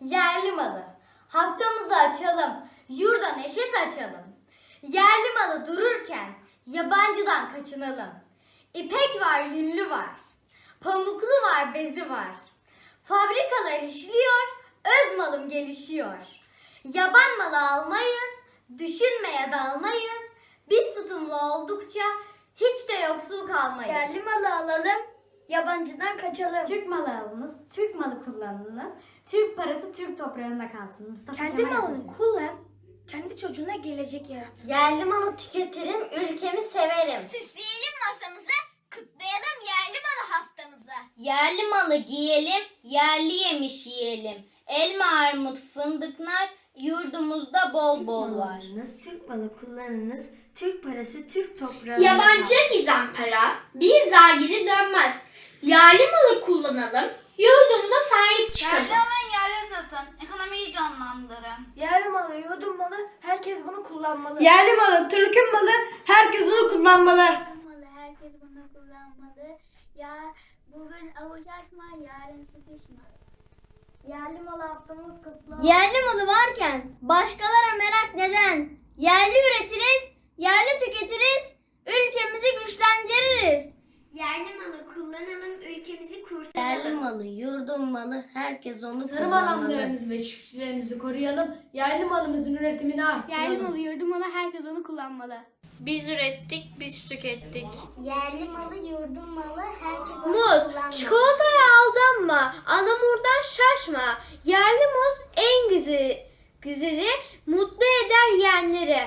Yerli malı. Haftamızı açalım. Yurda neşe saçalım. Yerli malı dururken yabancıdan kaçınalım. İpek var, yüllü var. Pamuklu var, bezi var. Fabrikalar işliyor, öz malım gelişiyor. Yaban malı almayız, düşünmeye dalmayız. Biz tutumlu oldukça hiç de yoksul kalmayız. Yerli malı alalım, yabancıdan kaçalım. Türk malı alınız, Türk malı kullanınız. Türk parası Türk toprağında kalsın. Mustafa Kendi Kemal malını Atatürk. kullan, kendi çocuğuna gelecek yarat. Yerli malı tüketirim, ülkemi severim. Süsleyelim masamızı, kutlayalım yerli malı haftamızı. Yerli malı giyelim, yerli yemiş yiyelim. Elma, armut, fındık, nar yurdumuzda bol bol var. Mallarınız, Türk malı kullanınız, Türk parası Türk toprağı. Yabancı giden para bir daha geri dönmez. Yerli malı kullanalım, yurdumuza sahip çıkalım. alın yerli satın. Ekonomiyi canlandırın. Yerli malı, yurdum malı, herkes bunu kullanmalı. Yerli malı, Türk'ün malı, herkes onu kullanmalı. Malı herkes bunu kullanmalı. Ya bugün avuç açma, yarın sıkışma. Yerli malı haftamız kutlu Yerli malı varken başkalara merak neden? Yerli üretiriz, yerli tüketiriz, ülkemizi güçlendiririz. Yerli malı kullanalım, ülkemizi Yerli kurtaralım. Malı, yurdum malı, herkes onu Tarım kullanmalı. alanlarımızı ve çiftçilerimizi koruyalım. Yerli malımızın üretimini arttıralım. Yerli malı, yurdum malı herkes onu kullanmalı. Biz ürettik, biz tükettik. Yerli malı, yurdum malı, herkes Muz, çikolataya aldanma, anamurdan şaşma. Yerli muz en güzeli, güzeli, mutlu eder yeğenleri.